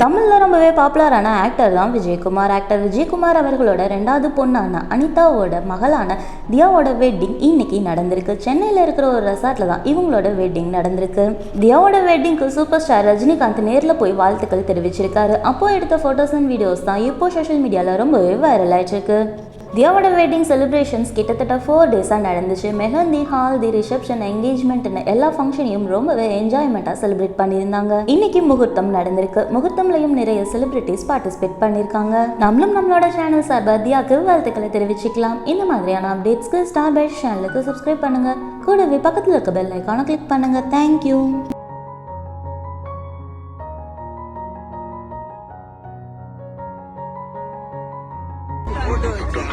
தமிழில் ரொம்பவே பாப்புலரான ஆக்டர் தான் விஜயகுமார். ஆக்டர் விஜயகுமார் அவர்களோட ரெண்டாவது பொண்ணான அனிதாவோட மகளான தியாவோட வெட்டிங் இன்னைக்கு நடந்திருக்கு. சென்னையில் இருக்கிற ஒரு ரெசார்ட்டில் தான் இவங்களோட வெட்டிங் நடந்திருக்கு. தியாவோட வெட்டிங்க்கு சூப்பர் ஸ்டார் ரஜினிகாந்த் நேரில் போய் வாழ்த்துக்கள் தெரிவிச்சிருக்காரு. அப்போ எடுத்த ஃபோட்டோஸ் அண்ட் வீடியோஸ் தான் இப்போ சோஷியல் மீடியாவில் ரொம்பவே வைரல் ஆயிட்டுருக்கு. தியாவோட வெட்டிங் செலிப்ரேஷன்ஸ் கிட்டத்தட்ட ஃபோர் டேஸாக நடந்துச்சு. மெஹந்தி ஹால் தி ரிசப்ஷன் என்கேஜ்மெண்ட்னு எல்லா ஃபங்க்ஷனையும் ரொம்பவே என்ஜாய்மெண்ட்டாக செலிப்ரேட் பண்ணியிருந்தாங்க. இன்னைக்கு முகூர்த்தம் நடந்திருக்கு. முகூர்த்தம்லையும் நிறைய செலிப்ரிட்டிஸ் பார்ட்டிசிபேட் பண்ணியிருக்காங்க. நம்மளும் நம்மளோட சேனல் சார்பாக தியாக்கு வாழ்த்துக்களை தெரிவிச்சுக்கலாம். இந்த மாதிரியான அப்டேட்ஸ்க்கு ஸ்டார் பைட் சேனலுக்கு சப்ஸ்கிரைப் பண்ணுங்க. கூடவே பக்கத்தில் இருக்க பெல் ஐக்கானை கிளிக் பண்ணுங்க. Thank you doing, Jack?